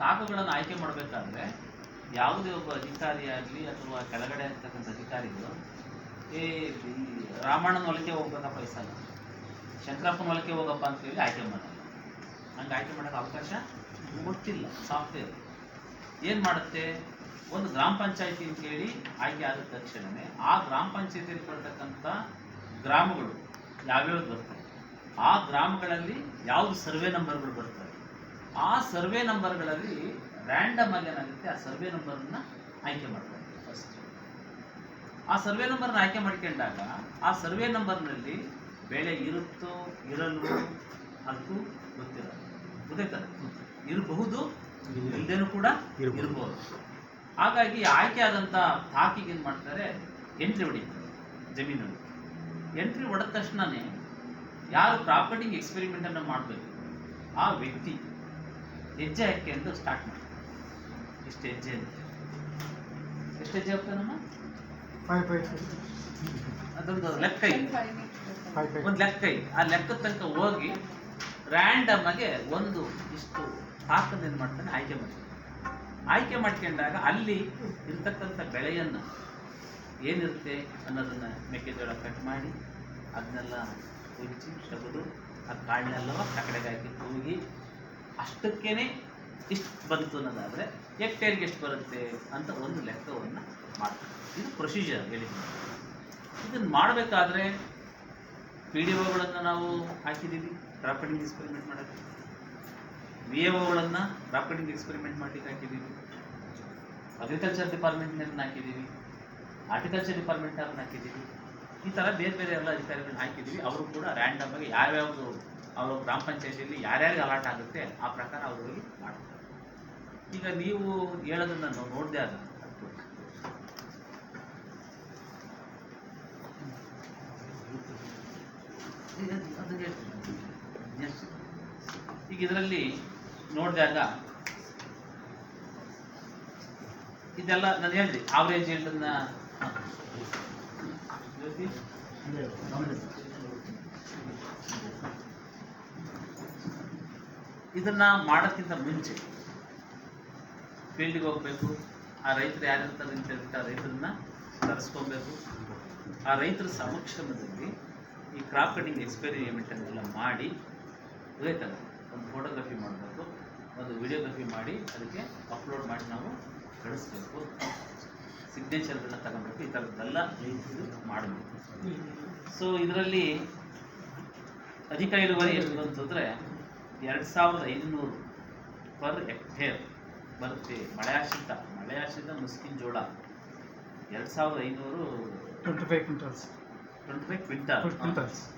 ತಾಕುಗಳನ್ನು ಆಯ್ಕೆ ಮಾಡಬೇಕಾದ್ರೆ ಯಾವುದೇ ಒಬ್ಬ ಅಧಿಕಾರಿ ಆಗಲಿ ಅಥವಾ ಕೆಳಗಡೆ ಇರ್ತಕ್ಕಂಥ ಅಧಿಕಾರಿಗಳು ಈ ರಾಮಣ್ಣನ ಹೊಲಕ್ಕೆ ಹೋಗ್ಬೇಕಪ್ಪ ಈ ಸಲ. ಶಂಕರಪ್ಪನ ಹೊಲಕ್ಕೆ ಹೋಗಪ್ಪ ಅಂತೇಳಿ ಆಯ್ಕೆ ಮಾಡಲ್ಲ ಹಂಗೆ ಆಯ್ಕೆ ಮಾಡೋಕ್ಕೆ ಅವಕಾಶ ಗೊತ್ತಿಲ್ಲ, ಸಾಫ್ಟ್ವೇರ್. ಏನು ಮಾಡುತ್ತೆ? ಒಂದು ಗ್ರಾಮ ಪಂಚಾಯತಿ ಅಂತೇಳಿ ಆಯ್ಕೆ ಆದ ತಕ್ಷಣವೇ ಆ ಗ್ರಾಮ ಪಂಚಾಯತಿಯಲ್ಲಿ ಬರ್ತಕ್ಕಂಥ ಗ್ರಾಮಗಳು ಯಾವ್ಯಾವ್ದು ಬರ್ತವೆ? ಆ ಗ್ರಾಮಗಳಲ್ಲಿ ಯಾವುದು ಸರ್ವೆ ನಂಬರ್ಗಳು ಬರ್ತವೆ? ಆ ಸರ್ವೆ ನಂಬರ್ಗಳಲ್ಲಿ ರ್ಯಾಂಡಮ್ ಆಗಿ ಏನಾಗುತ್ತೆ? ಆ ಸರ್ವೆ ನಂಬರ್ನ ಆಯ್ಕೆ ಮಾಡ್ತಾರೆ ಫಸ್ಟ್ ಆ ಸರ್ವೆ ನಂಬರ್ನ ಆಯ್ಕೆ ಮಾಡ್ಕೊಂಡಾಗ ಆ ಸರ್ವೆ ನಂಬರ್ನಲ್ಲಿ ಬೆಳೆ ಇರುತ್ತೋ ಇರಲ್ವೋ ಅದು ಗೊತ್ತಿರಲ್ಲ. ಗೊತ್ತಾಯ್ತಲ್ಲ ಇರಬಹುದು ಇಲ್ಲದೇನೂ ಕೂಡ ಇರಬಹುದು. ಹಾಗಾಗಿ ಆಯ್ಕೆ ಆದಂಥ ತಾಕಿಗೆ ಏನು ಮಾಡ್ತಾರೆ? ಎಂಟ್ರಿ ಹೊಡಿತಾರೆ ಜಮೀನಲ್ಲಿ ಎಂಟ್ರಿ ಹೊಡೆದ ತಕ್ಷಣನೇ ಯಾರು ಪ್ರಾಪರ್ಟಿಂಗ್ ಎಕ್ಸ್ಪೆರಿಮೆಂಟನ್ನು ಮಾಡಬೇಕು? ಆ ವ್ಯಕ್ತಿ. ಹೆಜ್ಜೆ ಹಾಕಿ ಅಂತ ಸ್ಟಾರ್ಟ್ ಮಾಡಿ ಇಷ್ಟು ಹೆಜ್ಜೆ ಅಂತ. ಎಷ್ಟು ಹೆಜ್ಜೆ ಹೋಗ್ತಾನಮ್ಮ? ಫೈವ್ ಫೈವ್ ಅದೊಂದು ಲೆಕ್ಕ ಇದೆ. ಒಂದು ಲೆಕ್ಕ ಇದೆ. ಆ ಲೆಕ್ಕದ ತನಕ ಹೋಗಿ ರ್ಯಾಂಡಮ್ ಆಗಿ ಒಂದು ಇಷ್ಟು ಏನು ಮಾಡ್ತಾನೆ? ಆಯ್ಕೆ ಮಾಡ್ತಾನೆ. ಆಯ್ಕೆ ಮಾಡ್ಕೊಂಡಾಗ ಅಲ್ಲಿ ಇರ್ತಕ್ಕಂಥ ಬೆಳೆಯನ್ನು ಏನಿರುತ್ತೆ ಅನ್ನೋದನ್ನ ಮೆಕ್ಕೆಜೋಳ ಕಟ್ ಮಾಡಿ ಅದನ್ನೆಲ್ಲ ಉಜ್ಜಿ ತೆಗೆದು ಆ ಕಾಳನ್ನೆಲ್ಲ ಕಡೆಗೆ ಹಾಕಿ ತೂಗಿ ಅಷ್ಟಕ್ಕೇನೆ ಇಷ್ಟು ಬಂತು ಅನ್ನೋದಾದರೆ ಹೆಕ್ಟೇರ್ಗೆ ಎಷ್ಟು ಬರುತ್ತೆ ಅಂತ ಒಂದು ಲೆಕ್ಕವನ್ನು ಮಾಡ್ತಾರೆ. ಇದು ಪ್ರೊಸೀಜರ್ ಹೇಳಿದ್ದೀನಿ ಇದನ್ನು ಮಾಡಬೇಕಾದ್ರೆ ಪಿ ಡಿ ಒಗಳನ್ನು ನಾವು ಹಾಕಿದ್ದೀವಿ ಪ್ರಾಪರ್ಟಿಂಗ್ ಎಕ್ಸ್ಪೆರಿಮೆಂಟ್ ಮಾಡೋಕ್ಕೆ. ವಿ ಎ ಒಗಳನ್ನು ಪ್ರಾಪರ್ಟಿಂಗ್ ಎಕ್ಸ್ಪೆರಿಮೆಂಟ್ ಮಾಡಲಿಕ್ಕೆ ಹಾಕಿದ್ದೀವಿ. ಅಗ್ರಿಕಲ್ಚರ್ ಡಿಪಾರ್ಟ್ಮೆಂಟ್ನಲ್ಲಿ ಹಾಕಿದ್ದೀವಿ. ಹಾರ್ಟಿಕಲ್ಚರ್ ಡಿಪಾರ್ಟ್ಮೆಂಟ್ ಹಾಕಿದ್ದೀವಿ. ಈ ಥರ ಬೇರೆ ಬೇರೆ ಎಲ್ಲ ಅಧಿಕಾರಿಗಳನ್ನ ಹಾಕಿದ್ದೀವಿ. ಅವರು ಕೂಡ ರ್ಯಾಂಡಮ್ ಆಗಿ ಯಾವ್ಯಾವುದು ಅವರು ಗ್ರಾಮ ಪಂಚಾಯತಿಯಲ್ಲಿ ಯಾರ್ಯಾರಿಗೆ ಅಲಾಟ್ ಆಗುತ್ತೆ ಆ ಪ್ರಕಾರ ಅವರು ಹೋಗಿ ಮಾಡ್ತಾರೆ. ಈಗ ನೀವು ಹೇಳೋದನ್ನ ನಾವು ನೋಡಿದೆ ಅದ. ಈಗ ಇದರಲ್ಲಿ ನೋಡಿದಾಗ ಇದೆಲ್ಲ ನಾನು ಹೇಳಿದೆ ಆವ್ರೇಜ್ ಈಲ್ಡನ್ನ ಇದನ್ನ ಮಾಡೋಕ್ಕಿಂತ ಮುಂಚೆ ಫೀಲ್ಡ್ಗೆ ಹೋಗ್ಬೇಕು. ಆ ರೈತರು ಯಾರಿರ್ತಾರೆ ಅಂತ ಹೇಳ್ಬಿಟ್ಟು ಆ ರೈತರನ್ನ ಕರೆಸ್ಕೊಬೇಕು. ಆ ರೈತರ ಸಮಕ್ಷಮದಲ್ಲಿ ಈ ಕ್ರಾಪ್ ಕಟಿಂಗ್ ಎಕ್ಸ್ಪೆರಿಮೆಂಟ್ ಅನ್ನೆಲ್ಲ ಮಾಡಿ ರೈತರ ಒಂದು ಫೋಟೋಗ್ರಫಿ ಮಾಡಬೇಕು. ಒಂದು ವಿಡಿಯೋಗ್ರಫಿ ಮಾಡಿ ಅದಕ್ಕೆ ಅಪ್ಲೋಡ್ ಮಾಡಿ ನಾವು ಕಳಿಸ್ಬೇಕು. ಸಿಗ್ನೇಚರ್ಗಳನ್ನ ತಗೊಬೇಕು. ಈ ಥರದ್ದೆಲ್ಲ ರೈತರು ಮಾಡಬೇಕು. ಸೊ ಇದರಲ್ಲಿ ಅಧಿಕ ಇಳುವರಿ ಅಂತಂದರೆ ಎರಡು ಸಾವಿರದ ಐನೂರು ಪರ್ ಹೆಕ್ಟೇರ್ ಬರುತ್ತೆ. ಮಳೆಯಾಶ್ರಿತ ಮಳೆಯಾಶ್ರಿತ ಮುಸ್ಕಿನ ಜೋಳ. ಎರಡು ಸಾವಿರದ ಐನೂರು twenty five quintals twenty five quintal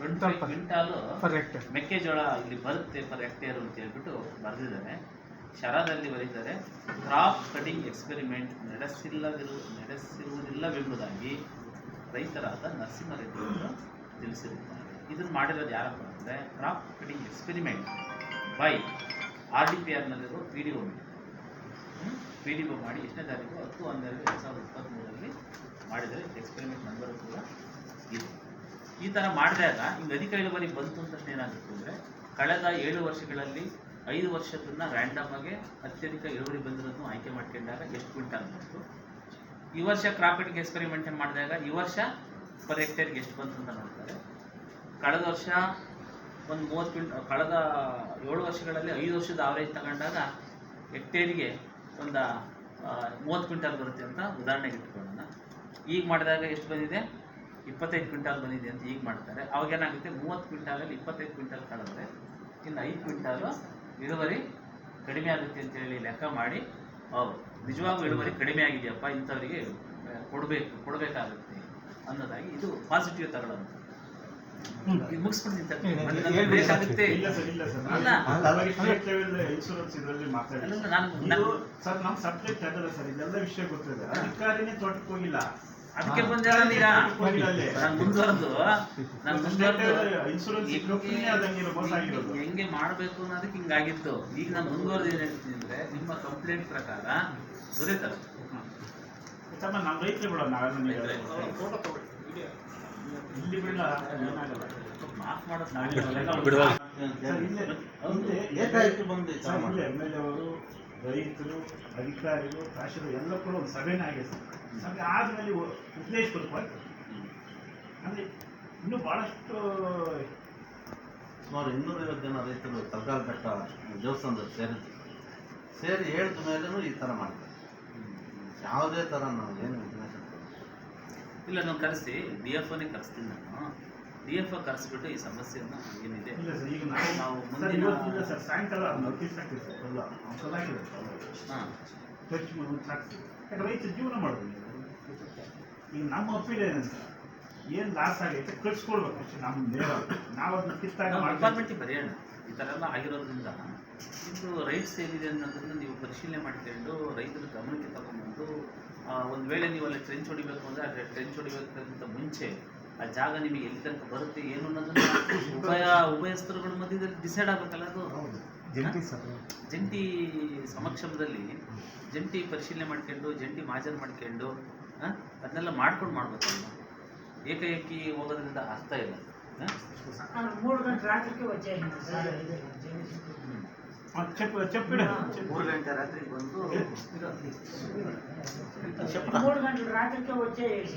twenty five quintal per hectare ಮೆಕ್ಕೆಜೋಳ ಇಲ್ಲಿ ಬರುತ್ತೆ ಪರ್ ಹೆಕ್ಟೇರ್ ಅಂತ ಹೇಳ್ಬಿಟ್ಟು ಬರೆದಿದ್ದಾರೆ. ಶರದಲ್ಲಿ ಬರೀತಾರೆ. ಕ್ರಾಪ್ ಕಟಿಂಗ್ ಎಕ್ಸ್ಪೆರಿಮೆಂಟ್ ನಡೆಸಿಲ್ಲದಿರು ನಡೆಸಿರುವುದಿಲ್ಲವೆಂಬುದಾಗಿ ರೈತರಾದ ನರಸಿಂಹರೆಡ್ಡಿ ಅವರು ತಿಳಿಸಿರುತ್ತಾರೆ. ಇದನ್ನು ಮಾಡಿರೋದು ಯಾರಪ್ಪ ಅಂದರೆ crop cutting experiment by R D P ಆರ್ನಲ್ಲಿರೋ P D O P D O ಮಾಡಿ ಎಷ್ಟನೇ ತಾರೀಕು? ಹತ್ತು, ಹನ್ನೆರಡು, ಎರಡು ಸಾವಿರದ ಇಪ್ಪತ್ತ್ಮೂರರಲ್ಲಿ ಮಾಡಿದರೆ ಎಕ್ಸ್ಪೆರಿಮೆಂಟ್ ನಂಬರು ಕೂಡ ಇದೆ. ಈ ಥರ ಮಾಡಿದಾಗ ಹಿಂಗೆ ಅಧಿಕ ಇಳುವರಿ ಬಂತು ಅಂತ ಏನಾಗುತ್ತೆ ಅಂದರೆ, ಕಳೆದ ಏಳು ವರ್ಷಗಳಲ್ಲಿ ಐದು ವರ್ಷದನ್ನ ರ್ಯಾಂಡಮ್ ಆಗಿ ಅತ್ಯಧಿಕ ಇಳುವರಿ ಬಂದಿರೋದನ್ನು ಆಯ್ಕೆ ಮಾಡ್ಕೊಂಡಾಗ ಎಷ್ಟು ಕ್ವಿಂಟಲ್ ಬಂತು? ಈ ವರ್ಷ ಕ್ರಾಪಿಂಗ್ ಎಕ್ಸ್ಪೆರಿಮೆಂಟ್ ಮಾಡಿದಾಗ ಈ ವರ್ಷ ಪರ್ ಹೆಕ್ಟೇರ್ಗೆ ಎಷ್ಟು ಬಂತು ಅಂತ ನೋಡ್ತಾರೆ. ಕಳೆದ ವರ್ಷ ಒಂದು ಮೂವತ್ತು ಕ್ವಿಂಟ್ ಕಳೆದ ಏಳು ವರ್ಷಗಳಲ್ಲಿ ಐದು ವರ್ಷದ ಆವರೇಜ್ ತಗೊಂಡಾಗ ಹೆಕ್ಟೇರಿಗೆ ಒಂದು ಮೂವತ್ತು ಕ್ವಿಂಟಾಲ್ ಬರುತ್ತೆ ಅಂತ ಉದಾಹರಣೆಗೆ ಇಟ್ಕೊಳ್ಳೋಣ. ಈಗ ಮಾಡಿದಾಗ ಎಷ್ಟು ಬಂದಿದೆ? ಇಪ್ಪತ್ತೈದು ಕ್ವಿಂಟಾಲ್ ಬಂದಿದೆ ಅಂತ ಈಗ ಮಾಡ್ತಾರೆ. ಅವಾಗ ಏನಾಗುತ್ತೆ? ಮೂವತ್ತು ಕ್ವಿಂಟಾಲಲ್ಲಿ ಇಪ್ಪತ್ತೈದು ಕ್ವಿಂಟಾಲ್ ಕಳೆದ್ರೆ ಇನ್ನು ಐದು ಕ್ವಿಂಟಾಲು ಇಳುವರಿ ಕಡಿಮೆ ಆಗುತ್ತೆ ಅಂತೇಳಿ ಲೆಕ್ಕ ಮಾಡಿ. ಹೌದು ನಿಜವಾಗೂ ಇಳುವರಿ ಕಡಿಮೆ ಆಗಿದೆಯಪ್ಪ ಇಂಥವರಿಗೆ ಕೊಡಬೇಕು, ಕೊಡಬೇಕಾಗುತ್ತೆ ಅನ್ನೋದಾಗಿ ಇದು ಪಾಸಿಟಿವ್ ತಗೊಳ್ಳೋದು ಇನ್ಶೂರೆನ್ಸ್ ಇದರಲ್ಲಿ ಸರ್ ನಮ್ ಸಬ್ಜೆಕ್ಟ್ ಅದಲ್ಲ ಸರ್ ಇದೆಲ್ಲ ವಿಷಯ ಗೊತ್ತಿದೆ. ಅಧಿಕಾರಿನೇ ತೋಟಕ್ಕೆ ಹೋಗಿಲ್ಲ. ಅದಕ್ಕೆ ಬಂದ ಈಗ. ನಾನು ಮುಂದುವರೆದು. ಮುಂದುವರೆದು. ಹೆಂಗೆ ಮಾಡಬೇಕು ಅನ್ನೋದಕ್ಕೆ ಹಿಂಗಾಗಿತ್ತು. ಈಗ ನಾನು ಮುಂದುವರೆದು ಏನು ಹೇಳ್ತೀನಿ ಅಂದ್ರೆ ನಿಮ್ಮ ಕಂಪ್ಲೇಂಟ್ ಪ್ರಕಾರ ದೊರೆತಲ್ಲ. ಸರ್ ನಮ್ಮ ನಾವೆಲ್ಲ. ಇಲ್ಲಿ ಬಿಡಲ್ಲ ಏನಾಗಲ್ಲ ಮಾಫ್ ಮಾಡೋದು ನಾಳೆ ಏಕಾಏಕಿ ಬಂದು ಸರ್. ಇಲ್ಲೇ ಎಂ ಎಲ್ ಎ ಅವರು ರೈತರು ಅಧಿಕಾರಿಗಳು ಕಾಶಿಗಳು ಎಲ್ಲ ಕೂಡ ಒಂದು ಸಭೆನೇ ಆಗಿದೆ ಸರ್. ಸಭೆ ಆದಮೇಲೆ ಉದ್ದೇಶಪೂರ್ವಕವಾಗಿ ಅಂದರೆ ಇನ್ನೂ ಭಾಳಷ್ಟು ಸುಮಾರು ಇನ್ನೂರೈವತ್ತು ಜನ ರೈತರು ತರಕಾರಿ ಬೆಟ್ಟ ದೇವಸ್ಥಾನದಲ್ಲಿ ಸೇರಿದ್ರು ಸೇರಿ ಹೇಳಿದ ಮೇಲೂ ಈ ಥರ ಮಾಡ್ತಾರೆ ಯಾವುದೇ ಥರ ನಾವು ಏನು ಇಲ್ಲ ನಾವು ಕರೆಸಿ ಡಿ ಎಫ್ ಒನೇ ಕರೆಸ್ತೀನಿ ನಾನು. ಡಿ ಎಫ್ ಒ ಕರೆಸ್ಬಿಟ್ಟು ಈ ಸಮಸ್ಯೆಯನ್ನು ಏನಿದೆ ಇಲ್ಲ ಸರ್ ಈಗ ನಾವು ಮುಂದಿನ- ಸರ್ ಸಾಯಂಕಾಲ ನೋಟಿಸ್ ಹಾಕಿದೆ ಸರ್ ಎಲ್ಲ. ಸರ್ ಹಾಂ. ಖರ್ಚು ಮಾಡಿ ಹಾಕ್ತೀವಿ ಯಾಕಂದ್ರೆ ರೈತ ಜೀವನ ಮಾಡೋದು ಈಗ ನಮ್ಮ ಅಪೀಲ್ ಏನಂತ ಏನು ಲಾಸ್ ಆಗೈತೆ ಕಳ್ಸ್ಕೊಡ್ಬೇಕು ಅಷ್ಟೇ ನಮ್ಮ ನೇರ ನಾವು ಅದನ್ನ ಕಿತ್ತಾಗ. ಡಿಪಾರ್ಟ್ಮೆಂಟಿಗೆ ಬರೆಯೋಣ. ಈ ಥರ ಎಲ್ಲ ಆಗಿರೋದ್ರಿಂದ ಇದು ರೈಟ್ಸ್ ಏನಿದೆ ಅನ್ನೋದನ್ನು ನೀವು ಪರಿಶೀಲನೆ ಮಾಡಿಕೊಂಡು ರೈತರ ಗಮನಕ್ಕೆ ತಗೊಂಡ್ಬಂದು ಒಂದು ವೇಳೆ ನೀವು ಅಲ್ಲಿ ಟ್ರೆಂಚ್ ಹೊಡಿಬೇಕು ಅಂದ್ರೆ ಆ ಟ್ರೆಂಚ್ ಹೊಡಿಬೇಕಂತ ಮುಂಚೆ ಆ ಜಾಗ ನಿಮಗೆ ಎಲ್ಲಿ ತನಕ ಬರುತ್ತೆ ಏನು ಅನ್ನೋದನ್ನ ಉಭಯ ಉಭಯಸ್ಥರುಗಳ ಮಧ್ಯದಲ್ಲಿ ಡಿಸೈಡ್ ಆಗಬೇಕಲ್ಲ ಅದು? ಹೌದು. ಜಂಟಿ ಸರ್ ಜಂಟಿ ಸಮಕ್ಷಮದಲ್ಲಿ ಜಂಟಿ ಪರಿಶೀಲನೆ ಮಾಡ್ಕೊಂಡು ಜಂಟಿ ಮಾಜರ್ ಮಾಡ್ಕೊಂಡು ಅದನ್ನೆಲ್ಲ ಮಾಡ್ಕೊಂಡು ಮಾಡ್ಬೇಕಲ್ಲ ಏಕಾಏಕಿ ಹೋಗೋದ್ರಿಂದ ಅರ್ಥ ಇಲ್ಲ. మూడు గంటలు రాత్రికే వచ్చేసి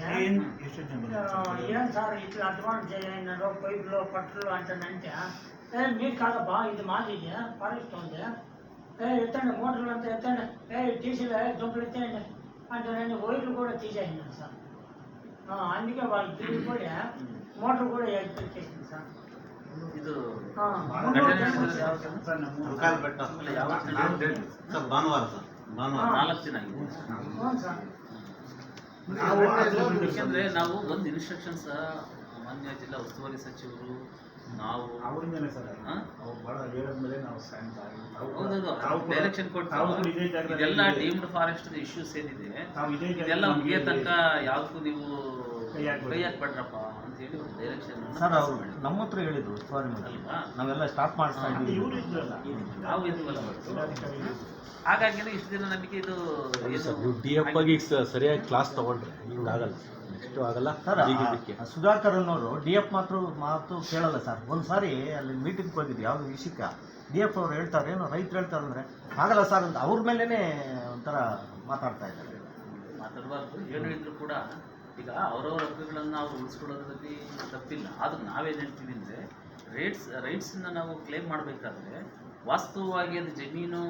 ఏం సార్ ఇట్లా అడ్వాన్స్ చేయన్నారు పైపులో పట్టులు అంటానంటే ఏ మీకు కాదబ్బా ఇది మాది పాలిస్తుంది ఏ ఎత్తండి మోటార్లు అంతా ఎత్తండి. ఏ టీసీలో దుంపలు ఎత్తేయండి. అంటే వైర్లు కూడా తీసేయండి సార్. అందుకే వాళ్ళు తిరిగి కూడా మోటార్ కూడా ఎత్తేసింది ಸರ್ ಭಾನುವಾರ ಸರ್ ಭಾನುವಾರ ನಾಲ್ಕು ದಿನ ಆಗಿದೆ ಯಾಕೆಂದ್ರೆ ನಾವು ಒಂದು ಇನ್ಸ್ಟ್ರಕ್ಷನ್ಸ್ ಮಾನ್ಯ ಜಿಲ್ಲಾ ಉಸ್ತುವಾರಿ ಸಚಿವರು ನಾವು ಅವ್ರ ಸರ್ ನಾವು ಫಾರೆಸ್ಟ್ ಇಶ್ಯೂಸ್ ಏನಿದೆ? ಇದೆಲ್ಲ ಮುಗಿಯ ತನಕ ಯಾವ್ದಕ್ಕೂ ನೀವು ಕೈ ಹಾಕ್ಬೇಡ್ರಪ್ಪ ಒಂದು ಡೈರೆಕ್ಷನ್ ಸರ್ ಅವರು ನಮ್ಮ ಹತ್ರ ಹೇಳಿದ್ರು ಸ್ವಾಮಿ ಅಲ್ವಾ ನಾವೆಲ್ಲ ಸ್ಟಾಪ್ ಮಾಡ್ತಾ ಇದ್ದೀವಿ. ನಾವು ಇದ್ವಲ್ಲ ಹಾಗಾಗಿನೇ ಇಷ್ಟು ದಿನ ನಮಗೆ ಇದು ನೀವು ಡಿ ಎಫ್ ಆಗಿ ಸರಿಯಾಗಿ ಕ್ಲಾಸ್ ತಗೊಂಡ್ರೆ ಹಿಂಗಾಗಲ್ಲ ನೆಕ್ಸ್ಟ್ ಆಗಲ್ಲ. ಸರ್ ಸುಧಾಕರ್ ಅನ್ನೋರು ಡಿ ಎಫ್ ಮಾತ್ರ ಮಾತು ಕೇಳಲ್ಲ ಸರ್. ಒಂದು ಸಾರಿ ಅಲ್ಲಿ ಮೀಟಿಂಗ್ ಹೋಗಿದ್ವಿ ಯಾವ್ದು ವಿಷಯಕ್ಕೆ ಡಿ ಎಫ್ ಅವ್ರು ಹೇಳ್ತಾರೆ ಏನೋ ರೈತರು ಹೇಳ್ತಾರೆ ಅಂದರೆ ಆಗಲ್ಲ ಸರ್ ಅಂತ ಅವ್ರ ಮೇಲೇ ಒಂಥರ ಮಾತಾಡ್ತಾ ಇದ್ದಾರೆ. ಮಾತಾಡಬಾರ್ದು. ಏನು ಇದ್ರು ಕೂಡ ಈಗ ಅವರವರ ಹಕ್ಕುಗಳನ್ನು ಅವ್ರು ಉಳಿಸ್ಕೊಳ್ಳೋದ್ರಲ್ಲಿ ತಪ್ಪಿಲ್ಲ. ಆದ್ರೆ ನಾವೇನು ಹೇಳ್ತೀವಿ ಅಂದರೆ ರೇಟ್ಸ್ ರೈಟ್ಸನ್ನ ನಾವು ಕ್ಲೇಮ್ ಮಾಡಬೇಕಾದ್ರೆ ವಾಸ್ತವವಾಗಿ ಅದು ಜಮೀನು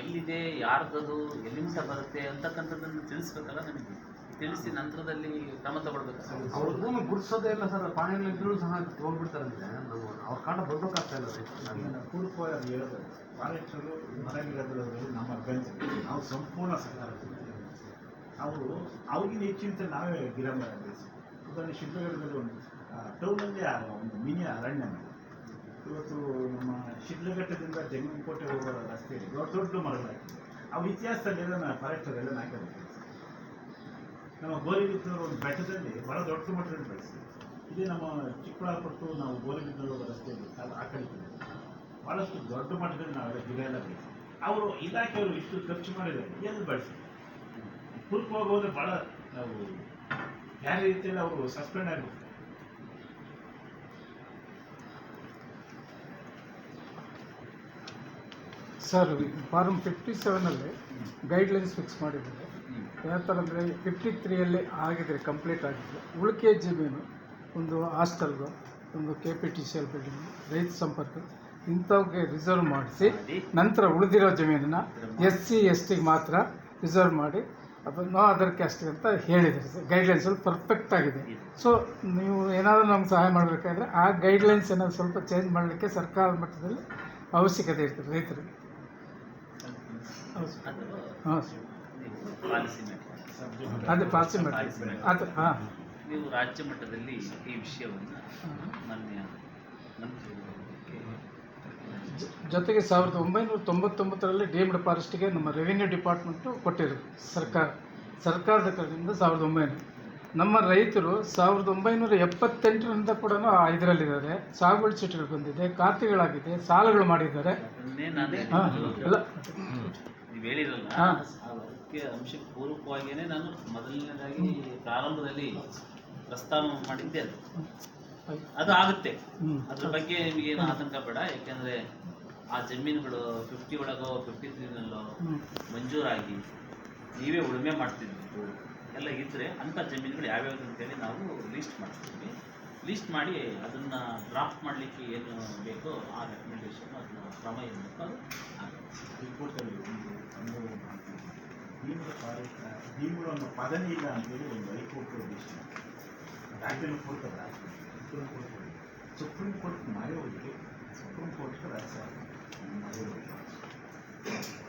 ಎಲ್ಲಿದೆ ಯಾರ್ದದು ಎಲ್ಲಿಂದ ಬರುತ್ತೆ ಅಂತಕ್ಕಂಥದ್ದನ್ನು ತಿಳಿಸ್ಬೇಕಲ್ಲ ನಮಗೆ. ತಿಳಿಸಿ ನಂತರದಲ್ಲಿ ಕ್ರಮ ತಗೊಳ್ಬೇಕು ಅವ್ರ ಭೂಮಿ ಗುರ್ಸೋದೇ ಇಲ್ಲ ಸರ್ ಪಾಣಿಗಳಿದ್ರು ಸಹ ಹೋಗ್ಬಿಡ್ತಾರಂತೆ ನಾವು ಅವ್ರ ಕಾಂಡ ಬರ್ಬೇಕಾಗ್ತಾ ಇಲ್ಲ ಈಗ ಪೂರ್ವವಾಗಿ ಹೇಳೋದು ಫಾರೆಸ್ಟರು ಮರಗಿಡೋದ್ರಲ್ಲಿ ನಮ್ಮ ಅಭ್ಯಂತರ ನಾವು ಸಂಪೂರ್ಣ ಸಹಕಾರ. ಅವರು ಅವ್ರಿಗಿಂತ ಹೆಚ್ಚಿನ ನಾವೇ ಗಿಡ ಮರ ಬೆಳೆಸಿ ಉದಾಹರಣೆ ಶಿಡ್ಲಘಟ್ಟದಲ್ಲಿ ಒಂದು ಟೌನಲ್ಲಿ ಒಂದು ಮಿನಿ ಅರಣ್ಯ. ಇವತ್ತು ನಮ್ಮ ಶಿಡ್ಲಘಟ್ಟದಿಂದ ಜಂಗಮಕೋಟೆ ಹೋಗೋ ರಸ್ತೆಯಲ್ಲಿ ದೊಡ್ಡ ದೊಡ್ಡ ಅವು ಇತಿಹಾಸದಲ್ಲಿ ಎಲ್ಲ ಫಾರೆಸ್ಟರ್ ಎಲ್ಲ ಹಾಕಿರ್ತೀವಿ ನಮ್ಮ ಗೋರಿಬಿದ್ದೂರು ಒಂದು ಬೆಟ್ಟದಲ್ಲಿ ಬಹಳ ದೊಡ್ಡ ಮಟ್ಟದಲ್ಲಿ ಬೆಳೆಸಿ ಇದೇ ನಮ್ಮ ಚಿಕ್ಕಬಳ್ಳಾಪಟ್ಟು ನಾವು ಗೋರಿಬಿದ್ದೂರು ಹೋಗೋ ರಸ್ತೆಯಲ್ಲಿ ಆ ಕಡೆ. ಭಾಳಷ್ಟು ದೊಡ್ಡ ಮಟ್ಟದಲ್ಲಿ ನಾವೆಲ್ಲ ಗಿಡ ಎಲ್ಲ ಬೆಳೆಸಿ ಅವರು ಇಲಾಖೆಯವರು ಇಷ್ಟು ಖರ್ಚು ಮಾಡಿದ್ದಾರೆ ಏನು ಬೆಳೆಸಿ ಪೂರ್ವವಾಗಿ ಹೋದ್ರೆ ಬಹಳ ನಾವು ಬೇರೆ ರೀತಿಯಲ್ಲಿ ಅವರು ಸಸ್ಪೆಂಡ್ ಆಗಬೇಕು ಸರ್ ಫಾರ್ಮ್ ಫಿಫ್ಟಿ ಸೆವೆನಲ್ಲಿ ಗೈಡ್ಲೈನ್ಸ್ ಫಿಕ್ಸ್ ಮಾಡಿದ್ದಾರೆ. ಯಾವ ಥರ ಅಂದರೆ ಫಿಫ್ಟಿ ತ್ರೀಯಲ್ಲಿ ಆಗಿದ್ರೆ ಕಂಪ್ಲೀಟ್ ಆಗಿದ್ರೆ ಉಳಿಕೆ ಜಮೀನು ಒಂದು ಹಾಸ್ಟೆಲ್ಗು ಒಂದು K P T C L building ರೈತ ಸಂಪರ್ಕ ಇಂಥವ್ಗೆ ರಿಸರ್ವ್ ಮಾಡಿಸಿ ಮಾಡಿ. ನಂತರ ಉಳಿದಿರೋ ಜಮೀನನ್ನು ಎಸ್ ಸಿ ಎಸ್ ಟಿಗೆ ಮಾತ್ರ ರಿಸರ್ವ್ ಮಾಡಿ ಅದು ನೋ ಅದರ್ ಕ್ಯಾಸ್ಟ್ ಅಂತ ಹೇಳಿದ್ದಾರೆ. ಸರ್ ಗೈಡ್ಲೈನ್ಸಲ್ಲಿ ಪರ್ಫೆಕ್ಟ್ ಆಗಿದೆ. ಸೊ ನೀವು ಏನಾದರೂ ನಮ್ಗೆ ಸಹಾಯ ಮಾಡಬೇಕಾದ್ರೆ ಆ ಗೈಡ್ಲೈನ್ಸ್ ಏನಾದ್ರು ಸ್ವಲ್ಪ ಚೇಂಜ್ ಮಾಡಲಿಕ್ಕೆ ಸರ್ಕಾರದ ಮಟ್ಟದಲ್ಲಿ ಅವಶ್ಯಕತೆ ಇರ್ತದೆ ರೈತರಿಗೆ. ಹಾಂ ಸರ್. ಅದೇ ಪಾಲಿಸಿ ಮಾಡಿ ಅದು ಹಾಂ. ನೀವು ರಾಜ್ಯ ಮಟ್ಟದಲ್ಲಿ ಈ ವಿಷಯವನ್ನು ಮಾನ್ಯ ಮಂತ್ರಿಗಳಿಗೆ ಜೊತೆಗೆ ಸಾವಿರದ ಒಂಬೈನೂರ ತೊಂಬತ್ತೊಂಬತ್ತರಲ್ಲಿ ಡೀಮ್ಡ್ ಫಾರೆಸ್ಟ್ಗೆ ನಮ್ಮ ರೆವಿನ್ಯೂ ಡಿಪಾರ್ಟ್ಮೆಂಟು ಕೊಟ್ಟಿರೋದು ಸರ್ಕಾರ ಸರ್ಕಾರದ ಕಡೆಯಿಂದ ಸಾವಿರದ ಒಂಬೈನೂರು. ನಮ್ಮ ರೈತರು ಸಾವಿರದ ಒಂಬೈನೂರ ಎಪ್ಪತ್ತೆಂಟರಿಂದ ಕೂಡ ಇದರಲ್ಲಿದ್ದಾರೆ. ಸಾಗುವಳಿ ಚೀಟಿಗಳು ಬಂದಿದೆ ಖಾತೆಗಳಾಗಿದೆ ಸಾಲಗಳು ಮಾಡಿದ್ದಾರೆ. ಹಾಂ ಅಂಶಕ್ಕೆ ನಾನು ಮೊದಲನೇದಾಗಿ ಪ್ರಾರಂಭದಲ್ಲಿ ಪ್ರಸ್ತಾವ ಮಾಡಿದ್ದೆ ಅದು ಆಗುತ್ತೆ. ಅದ್ರ ಬಗ್ಗೆ ನಿಮಗೇನು ಆತಂಕ ಬೇಡ. ಯಾಕೆಂದ್ರೆ ಆ ಜಮೀನುಗಳು ಫಿಫ್ಟಿ ಒಳಗೋ ಫಿಫ್ಟಿ ತ್ರೀನಲ್ಲೋ ನಲ್ಲೋ ಮಂಜೂರಾಗಿ ನೀವೇ ಉಳುಮೆ ಮಾಡ್ತಿದ್ದು ಎಲ್ಲ ಇದ್ರೆ ಅಂಥ ಜಮೀನುಗಳು ಯಾವ್ಯಾವ್ದು ಅಂತೇಳಿ ನಾವು ಲೀಸ್ಟ್ ಮಾಡ್ತೀವಿ. ಲೀಸ್ಟ್ ಮಾಡಿ ಅದನ್ನು ಡ್ರಾಫ್ಟ್ ಮಾಡಲಿಕ್ಕೆ ಏನು ಬೇಕೋ ಆ ರೆಕಮೆಂಡೇಶನ್ ಅದನ್ನ ಕ್ರಮ ಏನು ಬೇಕೋ ಅದು ಆಗುತ್ತೆ. ಹೈಕೋರ್ಟಲ್ಲಿ ಒಂದು 그런 걸 보여요. 수프림 코트 마요 이게 수프림 코트가 나서 마요 이렇게